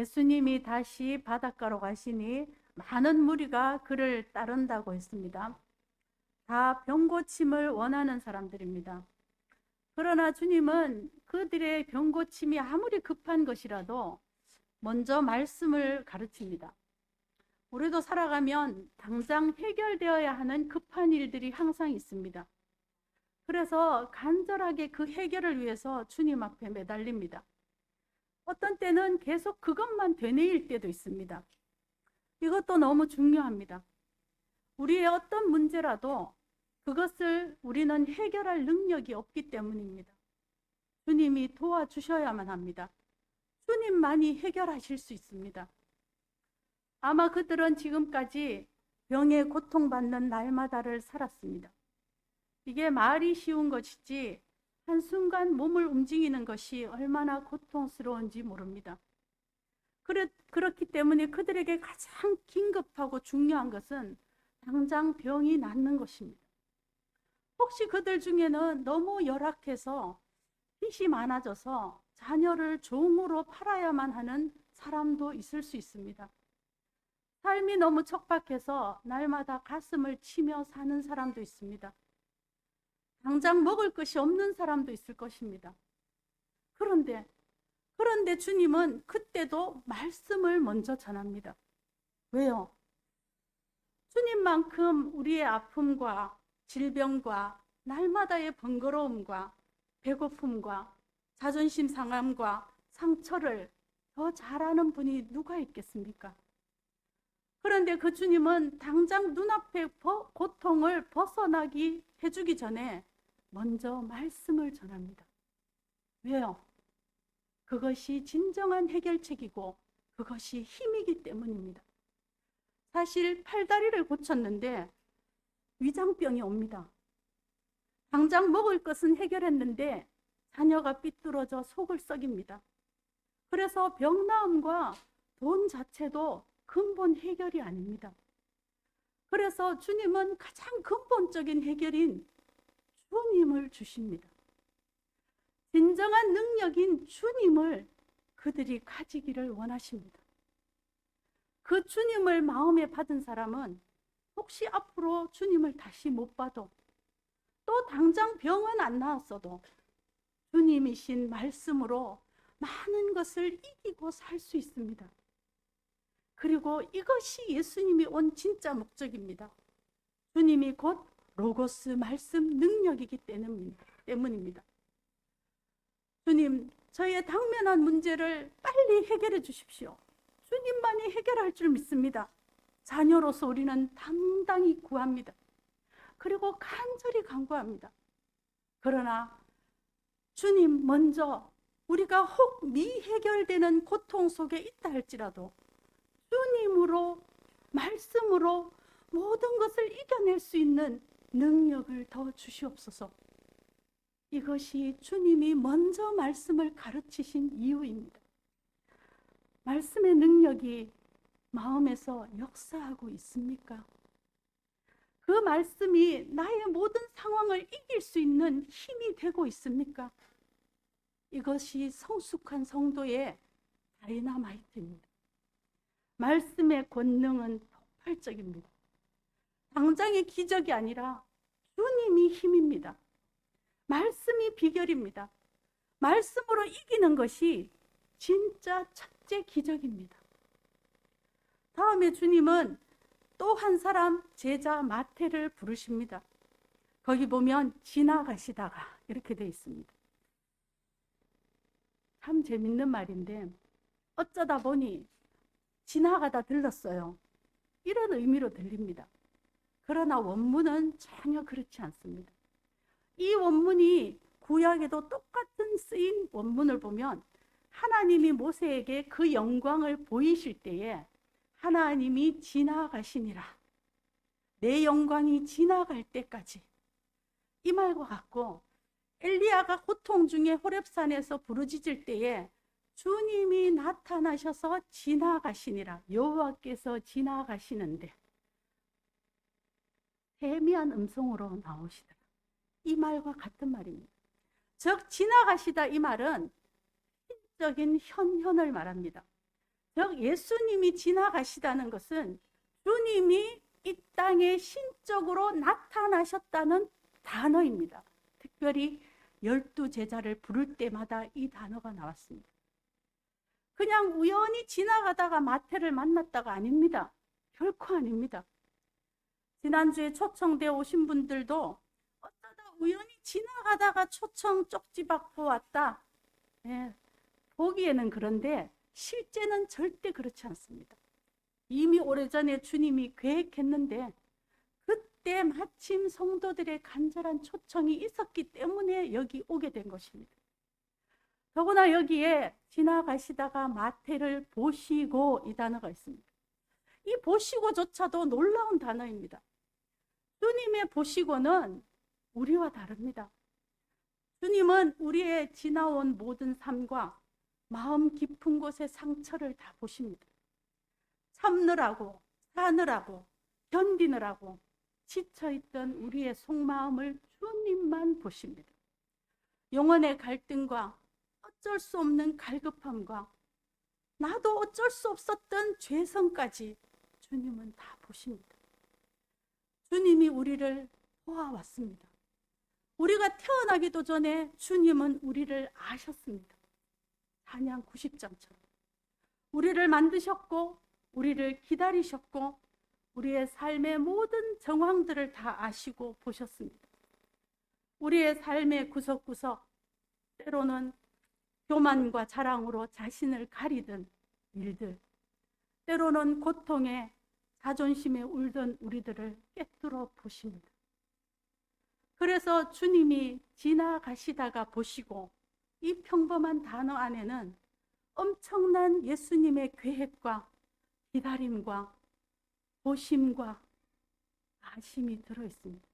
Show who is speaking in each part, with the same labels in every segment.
Speaker 1: 예수님이 다시 바닷가로 가시니 많은 무리가 그를 따른다고 했습니다. 다 병고침을 원하는 사람들입니다. 그러나 주님은 그들의 병고침이 아무리 급한 것이라도 먼저 말씀을 가르칩니다. 우리도 살아가면 당장 해결되어야 하는 급한 일들이 항상 있습니다. 그래서 간절하게 그 해결을 위해서 주님 앞에 매달립니다. 어떤 때는 계속 그것만 되뇌일 때도 있습니다. 이것도 너무 중요합니다. 우리의 어떤 문제라도 그것을 우리는 해결할 능력이 없기 때문입니다. 주님이 도와주셔야만 합니다. 주님만이 해결하실 수 있습니다. 아마 그들은 지금까지 병에 고통받는 날마다를 살았습니다. 이게 말이 쉬운 것이지 한순간 몸을 움직이는 것이 얼마나 고통스러운지 모릅니다. 그렇, 그렇기 때문에 그들에게 가장 긴급하고 중요한 것은 당장 병이 낫는 것입니다. 혹시 그들 중에는 너무 열악해서 빚이 많아져서 자녀를 종으로 팔아야만 하는 사람도 있을 수 있습니다. 삶이 너무 척박해서 날마다 가슴을 치며 사는 사람도 있습니다. 당장 먹을 것이 없는 사람도 있을 것입니다. 그런데, 그런데 주님은 그때도 말씀을 먼저 전합니다. 왜요? 주님만큼 우리의 아픔과 질병과 날마다의 번거로움과 배고픔과 자존심 상함과 상처를 더 잘하는 분이 누가 있겠습니까? 그런데 그 주님은 당장 눈앞의 고통을 벗어나기 해주기 전에 먼저 말씀을 전합니다. 왜요? 그것이 진정한 해결책이고 그것이 힘이기 때문입니다. 사실 팔다리를 고쳤는데 위장병이 옵니다. 당장 먹을 것은 해결했는데 자녀가 삐뚤어져 속을 썩입니다. 그래서 병나음과 돈 자체도 근본 해결이 아닙니다. 그래서 주님은 가장 근본적인 해결인 주님을 주십니다. 진정한 능력인 주님을 그들이 가지기를 원하십니다. 그 주님을 마음에 받은 사람은 혹시 앞으로 주님을 다시 못 봐도 또 당장 병은 안 나았어도 주님이신 말씀으로 많은 것을 이기고 살 수 있습니다. 그리고 이것이 예수님이 온 진짜 목적입니다. 주님이 곧 로고스 말씀 능력이기 때문입니다. 주님, 저희의 당면한 문제를 빨리 해결해 주십시오. 주님만이 해결할 줄 믿습니다. 자녀로서 우리는 당당히 구합니다. 그리고 간절히 간구합니다. 그러나 주님 먼저 우리가 혹 미해결되는 고통 속에 있다 할지라도 주님으로 말씀으로 모든 것을 이겨낼 수 있는 능력을 더 주시옵소서. 이것이 주님이 먼저 말씀을 가르치신 이유입니다. 말씀의 능력이 마음에서 역사하고 있습니까? 그 말씀이 나의 모든 상황을 이길 수 있는 힘이 되고 있습니까? 이것이 성숙한 성도의 다이나마이트입니다. 말씀의 권능은 폭발적입니다. 당장의 기적이 아니라 주님이 힘입니다. 말씀이 비결입니다. 말씀으로 이기는 것이 진짜 첫째 기적입니다. 다음에 주님은 또 한 사람 제자 마태를 부르십니다. 거기 보면 지나가시다가 이렇게 되어 있습니다. 참 재밌는 말인데 어쩌다 보니 지나가다 들렀어요. 이런 의미로 들립니다. 그러나 원문은 전혀 그렇지 않습니다. 이 원문이 구약에도 똑같은 쓰인 원문을 보면 하나님이 모세에게 그 영광을 보이실 때에 하나님이 지나가시니라. 내 영광이 지나갈 때까지. 이 말과 같고 엘리야가 고통 중에 호렙산에서 부르짖을 때에 주님이 나타나셔서 지나가시니라. 여호와께서 지나가시는데 해미한 음성으로 나오시더라. 이 말과 같은 말입니다. 즉 지나가시다 이 말은 신적인 현현을 말합니다. 즉 예수님이 지나가시다는 것은 주님이 이 땅에 신적으로 나타나셨다는 단어입니다. 특별히 열두 제자를 부를 때마다 이 단어가 나왔습니다. 그냥 우연히 지나가다가 마태를 만났다가 아닙니다. 결코 아닙니다. 지난주에 초청되어 오신 분들도 어쩌다 우연히 지나가다가 초청 쪽지 받고 왔다. 예, 보기에는 그런데 실제는 절대 그렇지 않습니다. 이미 오래전에 주님이 계획했는데 그때 마침 성도들의 간절한 초청이 있었기 때문에 여기 오게 된 것입니다. 더구나 여기에 지나가시다가 마태를 보시고 이 단어가 있습니다. 이 보시고조차도 놀라운 단어입니다. 주님의 보시고는 우리와 다릅니다. 주님은 우리의 지나온 모든 삶과 마음 깊은 곳의 상처를 다 보십니다. 참느라고, 사느라고, 견디느라고 지쳐있던 우리의 속마음을 주님만 보십니다. 영혼의 갈등과 어쩔 수 없는 갈급함과 나도 어쩔 수 없었던 죄성까지 주님은 다 보십니다. 주님이 우리를 보아왔습니다. 우리가 태어나기도 전에 주님은 우리를 아셨습니다. 찬양 90장처럼. 우리를 만드셨고, 우리를 기다리셨고, 우리의 삶의 모든 정황들을 다 아시고 보셨습니다. 우리의 삶의 구석구석, 때로는 교만과 자랑으로 자신을 가리던 일들, 때로는 고통에 자존심에 울던 우리들을 꿰뚫어 보십니다. 그래서 주님이 지나가시다가 보시고 이 평범한 단어 안에는 엄청난 예수님의 계획과 기다림과 보심과 아심이 들어 있습니다.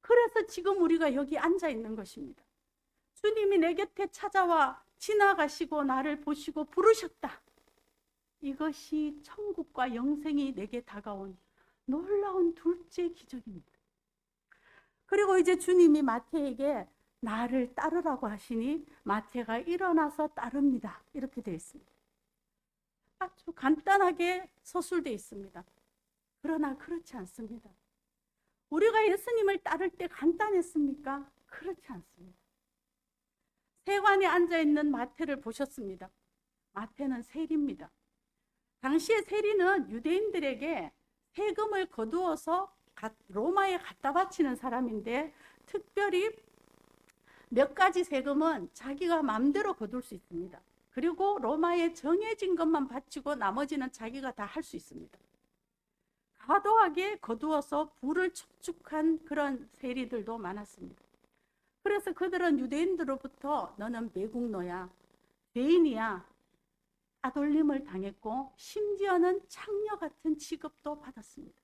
Speaker 1: 그래서 지금 우리가 여기 앉아 있는 것입니다. 주님이 내 곁에 찾아와 지나가시고 나를 보시고 부르셨다. 이것이 천국과 영생이 내게 다가온 놀라운 둘째 기적입니다. 그리고 이제 주님이 마태에게 나를 따르라고 하시니 마태가 일어나서 따릅니다. 이렇게 되어 있습니다. 아주 간단하게 서술되어 있습니다. 그러나 그렇지 않습니다. 우리가 예수님을 따를 때 간단했습니까? 그렇지 않습니다. 세관에 앉아 있는 마태를 보셨습니다. 마태는 세리입니다. 당시의 세리는 유대인들에게 세금을 거두어서 로마에 갖다 바치는 사람인데 특별히 몇 가지 세금은 자기가 마음대로 거둘 수 있습니다. 그리고 로마에 정해진 것만 바치고 나머지는 자기가 다 할 수 있습니다. 과도하게 거두어서 부를 축축한 그런 세리들도 많았습니다. 그래서 그들은 유대인들로부터 너는 매국노야, 죄인이야, 따돌림을 당했고 심지어는 창녀 같은 취급도 받았습니다.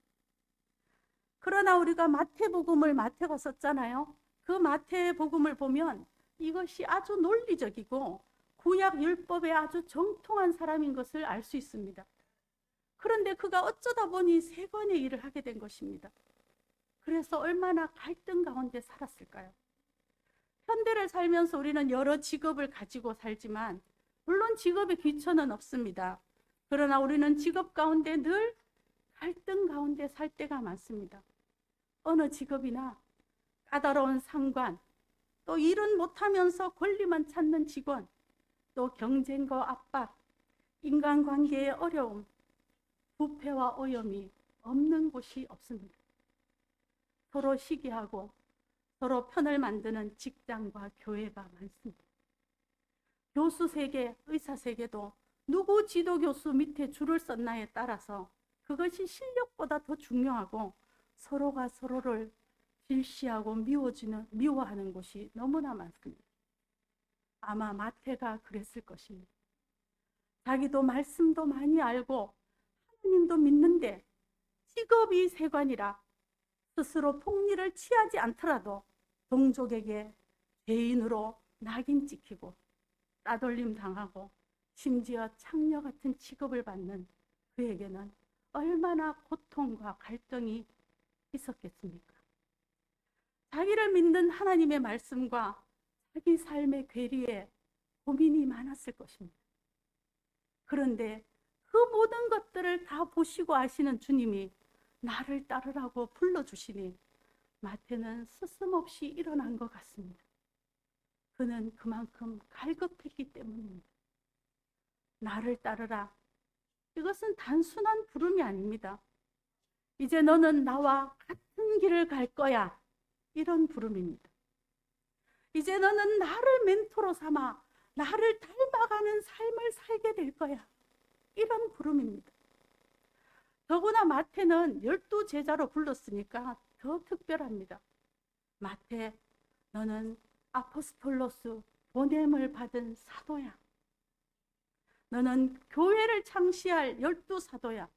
Speaker 1: 그러나 우리가 마태복음을 마태가 썼잖아요. 그 마태복음을 보면 이것이 아주 논리적이고 구약 율법에 아주 정통한 사람인 것을 알 수 있습니다. 그런데 그가 어쩌다 보니 세 번의 일을 하게 된 것입니다. 그래서 얼마나 갈등 가운데 살았을까요? 현대를 살면서 우리는 여러 직업을 가지고 살지만 물론 직업에 귀천은 없습니다. 그러나 우리는 직업 가운데 늘 갈등 가운데 살 때가 많습니다. 어느 직업이나 까다로운 상관, 또 일은 못하면서 권리만 찾는 직원, 또 경쟁과 압박, 인간관계의 어려움, 부패와 오염이 없는 곳이 없습니다. 서로 시기하고 서로 편을 만드는 직장과 교회가 많습니다. 교수 세계, 의사 세계도 누구 지도 교수 밑에 줄을 섰나에 따라서 그것이 실력보다 더 중요하고 서로가 서로를 질시하고 미워지는 미워하는 곳이 너무나 많습니다. 아마 마태가 그랬을 것입니다. 자기도 말씀도 많이 알고 하나님도 믿는데 직업이 세관이라 스스로 폭리를 취하지 않더라도 동족에게 죄인으로 낙인 찍히고 따돌림 당하고 심지어 창녀 같은 취급을 받는 그에게는 얼마나 고통과 갈등이 있었겠습니까? 자기를 믿는 하나님의 말씀과 자기 삶의 괴리에 고민이 많았을 것입니다. 그런데 그 모든 것들을 다 보시고 아시는 주님이 나를 따르라고 불러주시니 마태는 스스없이 일어난 것 같습니다. 그는 그만큼 갈급했기 때문입니다. 나를 따르라. 이것은 단순한 부름이 아닙니다. 이제 너는 나와 같은 길을 갈 거야. 이런 부름입니다. 이제 너는 나를 멘토로 삼아 나를 닮아가는 삶을 살게 될 거야. 이런 부름입니다. 더구나 마태는 열두 제자로 불렀으니까 더 특별합니다. 마태, 너는 아포스톨로스 보냄을 받은 사도야. 너는 교회를 창시할 열두 사도야.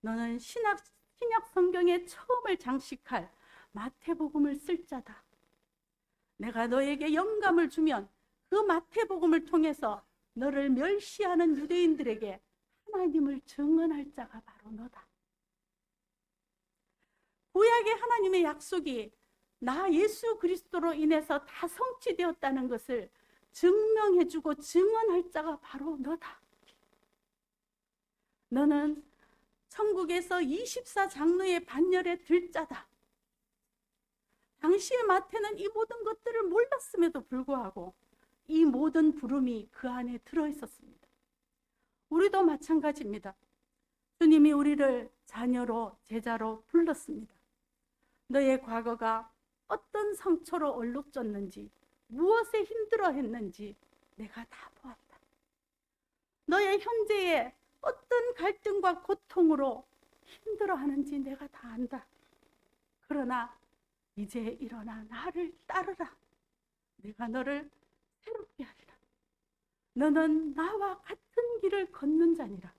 Speaker 1: 너는 신약, 신약 성경의 처음을 장식할 마태복음을 쓸 자다. 내가 너에게 영감을 주면 그 마태복음을 통해서 너를 멸시하는 유대인들에게 하나님을 증언할 자가 바로 너다. 구약의 하나님의 약속이 나 예수 그리스도로 인해서 다 성취되었다는 것을 증명해주고 증언할 자가 바로 너다. 너는 천국에서 24장로의 반열에 들 자다. 당시의 마태는 이 모든 것들을 몰랐음에도 불구하고 이 모든 부름이 그 안에 들어 있었습니다. 우리도 마찬가지입니다. 주님이 우리를 자녀로 제자로 불렀습니다. 너의 과거가 어떤 상처로 얼룩졌는지 무엇에 힘들어 했는지 내가 다 보았다. 너의 현재에 어떤 갈등과 고통으로 힘들어 하는지 내가 다 안다. 그러나 이제 일어나 나를 따르라. 내가 너를 새롭게 하리라. 너는 나와 같은 길을 걷는 자니라.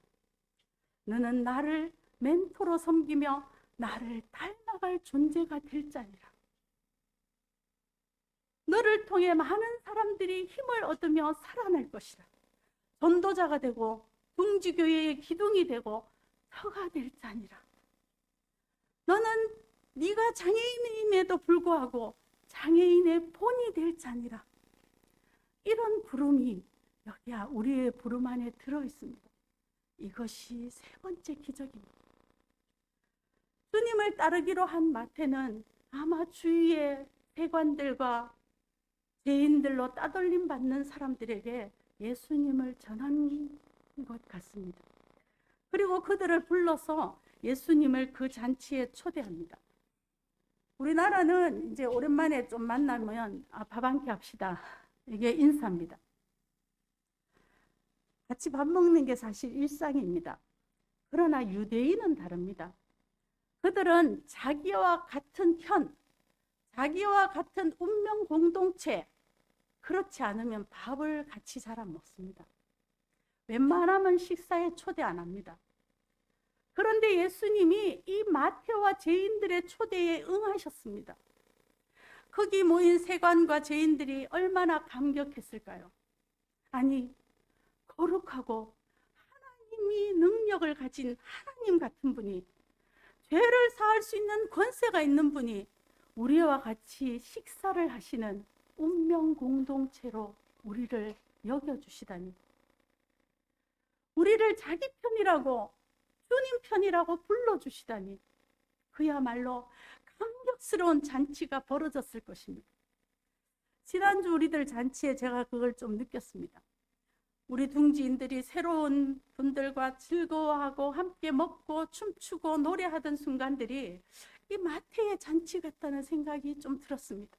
Speaker 1: 너는 나를 멘토로 섬기며 나를 닮아갈 존재가 될 자니라. 너를 통해 많은 사람들이 힘을 얻으며 살아날 것이라. 전도자가 되고 둥지교회의 기둥이 되고 터가 될 자니라. 너는 네가 장애인임에도 불구하고 장애인의 본이 될 자니라. 이런 부름이 여기야 우리의 부름 안에 들어 있습니다. 이것이 세 번째 기적입니다. 주님을 따르기로 한 마태는 아마 주위의 세관들과 죄인들로 따돌림 받는 사람들에게 예수님을 전한 것 같습니다. 그리고 그들을 불러서 예수님을 그 잔치에 초대합니다. 우리나라는 이제 오랜만에 좀 만나면 아, 밥 한 끼 합시다. 이게 인사입니다. 같이 밥 먹는 게 사실 일상입니다. 그러나 유대인은 다릅니다. 그들은 자기와 같은 편, 자기와 같은 운명 공동체, 그렇지 않으면 밥을 같이 잘 안 먹습니다. 웬만하면 식사에 초대 안 합니다. 그런데 예수님이 이 마태와 죄인들의 초대에 응하셨습니다. 거기 모인 세관과 죄인들이 얼마나 감격했을까요? 아니, 거룩하고 하나님이 능력을 가진 하나님 같은 분이 죄를 사할 수 있는 권세가 있는 분이 우리와 같이 식사를 하시는 운명 공동체로 우리를 여겨주시다니. 우리를 자기 편이라고, 주님 편이라고 불러주시다니. 그야말로 감격스러운 잔치가 벌어졌을 것입니다. 지난주 우리들 잔치에 제가 그걸 좀 느꼈습니다. 우리 둥지인들이 새로운 분들과 즐거워하고 함께 먹고 춤추고 노래하던 순간들이 이 마태의 잔치 같다는 생각이 좀 들었습니다.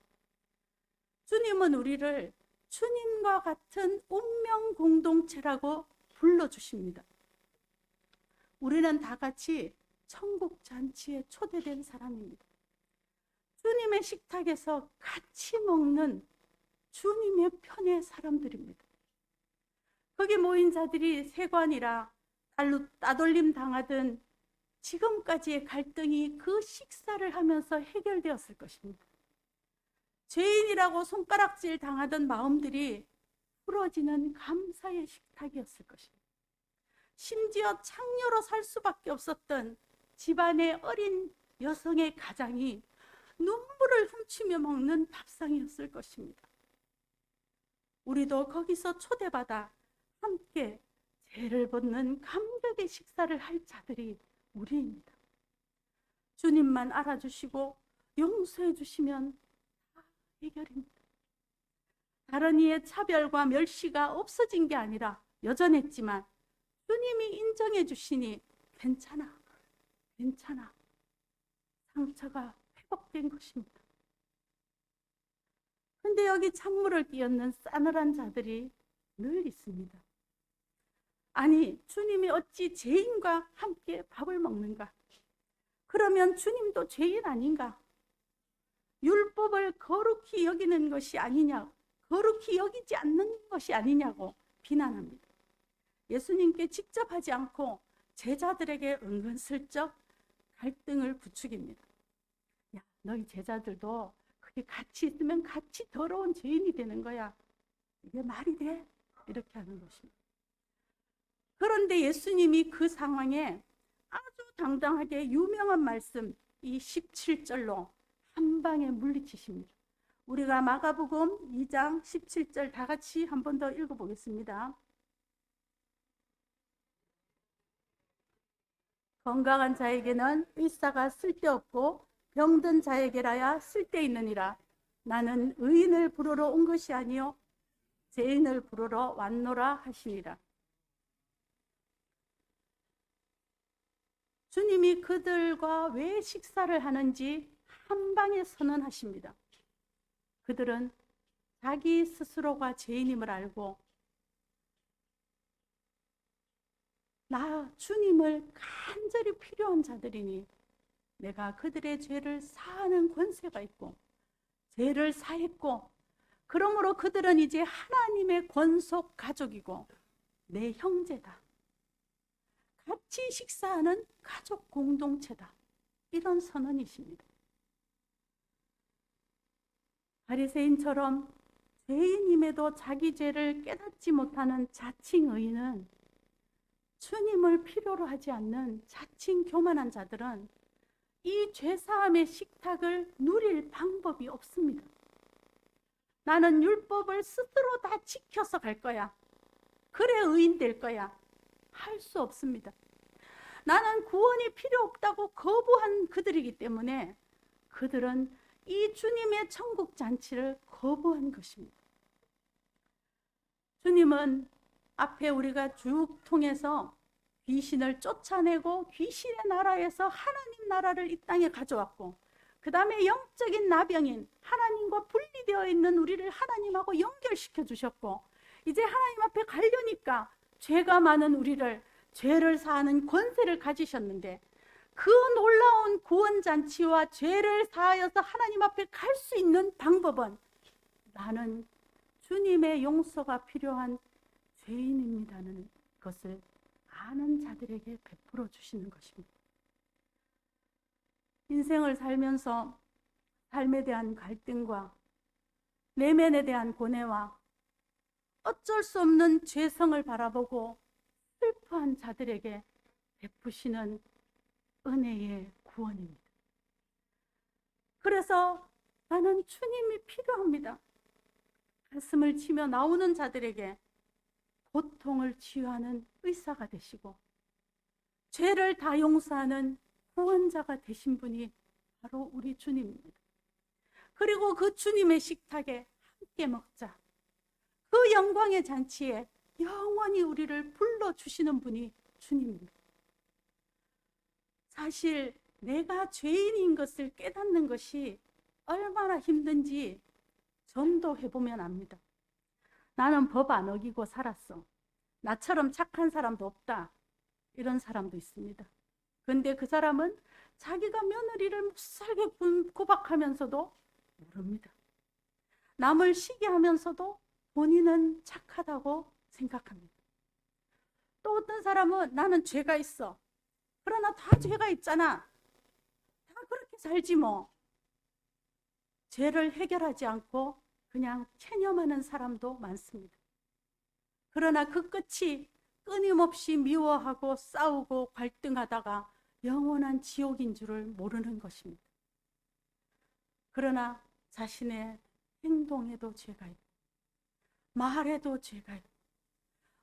Speaker 1: 주님은 우리를 주님과 같은 운명 공동체라고 불러주십니다. 우리는 다 같이 천국 잔치에 초대된 사람입니다. 주님의 식탁에서 같이 먹는 주님의 편의 사람들입니다. 거기 모인 자들이 세관이라 따돌림 당하던 지금까지의 갈등이 그 식사를 하면서 해결되었을 것입니다. 죄인이라고 손가락질 당하던 마음들이 풀어지는 감사의 식탁이었을 것입니다. 심지어 창녀로 살 수밖에 없었던 집안의 어린 여성의 가장이 눈물을 훔치며 먹는 밥상이었을 것입니다. 우리도 거기서 초대받아 함께 죄를 벗는 감격의 식사를 할 자들이 우리입니다. 주님만 알아주시고 용서해 주시면 다 해결입니다. 다른 이의 차별과 멸시가 없어진 게 아니라 여전했지만 주님이 인정해 주시니 괜찮아, 괜찮아. 상처가 회복된 것입니다. 근데 여기 찬물을 끼얹는 싸늘한 자들이 늘 있습니다. 아니, 주님이 어찌 죄인과 함께 밥을 먹는가? 그러면 주님도 죄인 아닌가? 율법을 거룩히 여기는 것이 아니냐, 거룩히 여기지 않는 것이 아니냐고 비난합니다. 예수님께 직접 하지 않고 제자들에게 은근슬쩍 갈등을 부추깁니다. 야, 너희 제자들도 그게 같이 있으면 같이 더러운 죄인이 되는 거야. 이게 말이 돼? 이렇게 하는 것입니다. 그런데 예수님이 그 상황에 아주 당당하게 유명한 말씀 이 17절로 한 방에 물리치십니다. 우리가 마가복음 2장 17절 다 같이 한 번 더 읽어보겠습니다. 건강한 자에게는 의사가 쓸데없고 병든 자에게라야 쓸데있느니라. 나는 의인을 부르러 온 것이 아니요 죄인을 부르러 왔노라 하시니라. 주님이 그들과 왜 식사를 하는지 한 방에 선언하십니다. 그들은 자기 스스로가 죄인임을 알고 나 주님을 간절히 필요한 자들이니 내가 그들의 죄를 사하는 권세가 있고 죄를 사했고 그러므로 그들은 이제 하나님의 권속 가족이고 내 형제다. 같이 식사하는 가족 공동체다. 이런 선언이십니다. 바리새인처럼 죄인임에도 자기 죄를 깨닫지 못하는 자칭 의인은 주님을 필요로 하지 않는 자칭 교만한 자들은 이 죄사함의 식탁을 누릴 방법이 없습니다. 나는 율법을 스스로 다 지켜서 갈 거야. 그래 의인 될 거야. 할 수 없습니다. 나는 구원이 필요 없다고 거부한 그들이기 때문에 그들은 이 주님의 천국 잔치를 거부한 것입니다. 주님은 앞에 우리가 쭉 통해서 귀신을 쫓아내고 귀신의 나라에서 하나님 나라를 이 땅에 가져왔고 그 다음에 영적인 나병인 하나님과 분리되어 있는 우리를 하나님하고 연결시켜 주셨고 이제 하나님 앞에 가려니까 죄가 많은 우리를 죄를 사하는 권세를 가지셨는데 그 놀라운 구원 잔치와 죄를 사하여서 하나님 앞에 갈 수 있는 방법은 나는 주님의 용서가 필요한 죄인입니다는 것을 아는 자들에게 베풀어 주시는 것입니다. 인생을 살면서 삶에 대한 갈등과 내면에 대한 고뇌와 어쩔 수 없는 죄성을 바라보고 슬퍼한 자들에게 베푸시는 은혜의 구원입니다. 그래서 나는 주님이 필요합니다. 가슴을 치며 나오는 자들에게 고통을 치유하는 의사가 되시고 죄를 다 용서하는 구원자가 되신 분이 바로 우리 주님입니다. 그리고 그 주님의 식탁에 함께 먹자. 그 영광의 잔치에 영원히 우리를 불러주시는 분이 주님입니다. 사실 내가 죄인인 것을 깨닫는 것이 얼마나 힘든지 전도해보면 압니다. 나는 법 안 어기고 살았어. 나처럼 착한 사람도 없다. 이런 사람도 있습니다. 근데 그 사람은 자기가 며느리를 묵살게 구박하면서도 모릅니다. 남을 시기 하면서도 본인은 착하다고 생각합니다. 또 어떤 사람은 나는 죄가 있어. 그러나 다 죄가 있잖아. 다 그렇게 살지 뭐. 죄를 해결하지 않고 그냥 체념하는 사람도 많습니다. 그러나 그 끝이 끊임없이 미워하고 싸우고 갈등하다가 영원한 지옥인 줄을 모르는 것입니다. 그러나 자신의 행동에도 죄가 있고, 말에도 죄가 있고,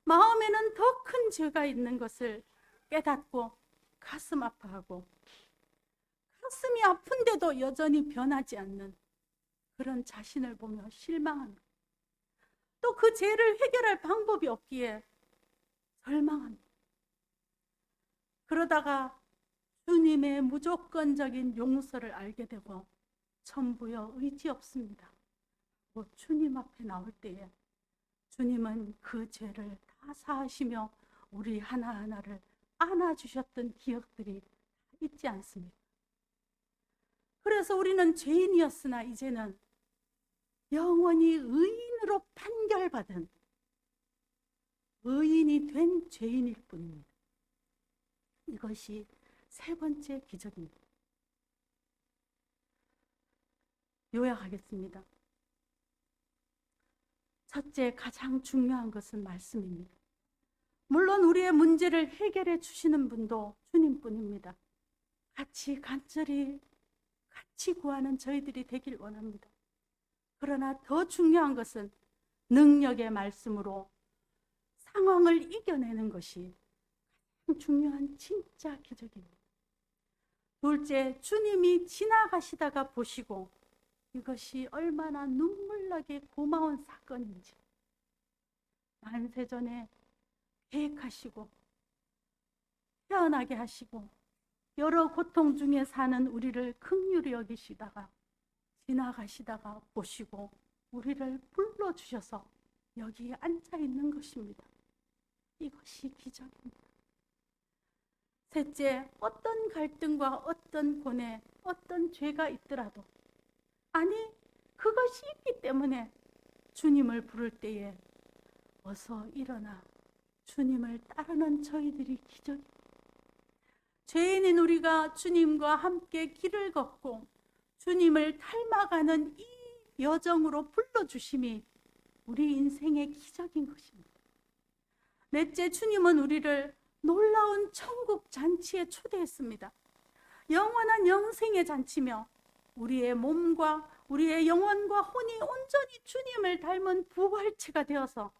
Speaker 1: 마음에는 더 큰 죄가 있는 것을 깨닫고 가슴 아파하고 가슴이 아픈데도 여전히 변하지 않는 그런 자신을 보며 실망합니다. 또그 죄를 해결할 방법이 없기에 절망합니다. 그러다가 주님의 무조건적인 용서를 알게 되고 천부여 의지 없습니다. 뭐 주님 앞에 나올 때에 주님은 그 죄를 다 사하시며 우리 하나하나를 안아주셨던 기억들이 있지 않습니까? 그래서 우리는 죄인이었으나 이제는 영원히 의인으로 판결받은 의인이 된 죄인일 뿐입니다. 이것이 세 번째 기적입니다. 요약하겠습니다. 첫째, 가장 중요한 것은 말씀입니다. 물론 우리의 문제를 해결해 주시는 분도 주님뿐입니다. 같이 간절히 같이 구하는 저희들이 되길 원합니다. 그러나 더 중요한 것은 능력의 말씀으로 상황을 이겨내는 것이 가장 중요한 진짜 기적입니다. 둘째, 주님이 지나가시다가 보시고 이것이 얼마나 눈물나게 고마운 사건인지 만세전에 계획하시고 태어나게 하시고 여러 고통 중에 사는 우리를 극률히 여기시다가 지나가시다가 보시고 우리를 불러주셔서 여기에 앉아 있는 것입니다. 이것이 기적입니다. 셋째, 어떤 갈등과 어떤 고뇌, 어떤 죄가 있더라도 아니, 그것이 있기 때문에 주님을 부를 때에 어서 일어나 주님을 따르는 저희들이 기적이 죄인인 우리가 주님과 함께 길을 걷고 주님을 닮아가는 이 여정으로 불러주심이 우리 인생의 기적인 것입니다. 넷째, 주님은 우리를 놀라운 천국 잔치에 초대했습니다. 영원한 영생의 잔치며 우리의 몸과 우리의 영혼과 혼이 온전히 주님을 닮은 부활체가 되어서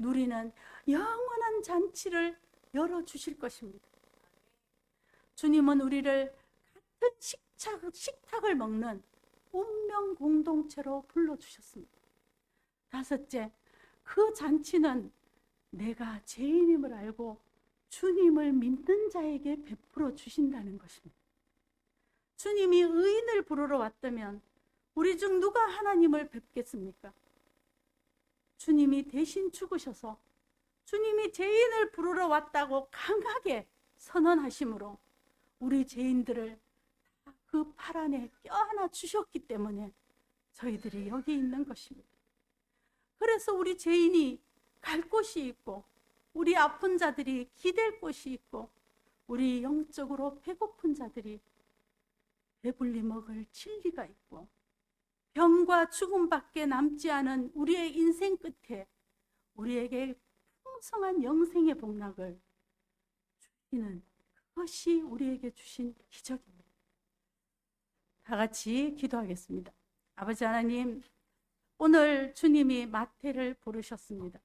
Speaker 1: 누리는 영원 한 잔치를 열어 주실 것입니다. 주님은 우리를 같은 식탁, 식탁을 먹는 운명 공동체로 불러 주셨습니다. 다섯째, 그 잔치는 내가 죄인임을 알고 주님을 믿는 자에게 베풀어 주신다는 것입니다. 주님이 의인을 부르러 왔다면 우리 중 누가 하나님을 뵙겠습니까? 주님이 대신 죽으셔서 주님이 죄인을 부르러 왔다고 강하게 선언하심으로 우리 죄인들을 그 팔 안에 껴안아 주셨기 때문에 저희들이 여기 있는 것입니다. 그래서 우리 죄인이 갈 곳이 있고 우리 아픈 자들이 기댈 곳이 있고 우리 영적으로 배고픈 자들이 배불리 먹을 진리가 있고 병과 죽음밖에 남지 않은 우리의 인생 끝에 우리에게 풍성한 영생의 복락을 주시는 그것이 우리에게 주신 기적입니다. 다 같이 기도하겠습니다. 아버지 하나님, 오늘 주님이 마태를 부르셨습니다.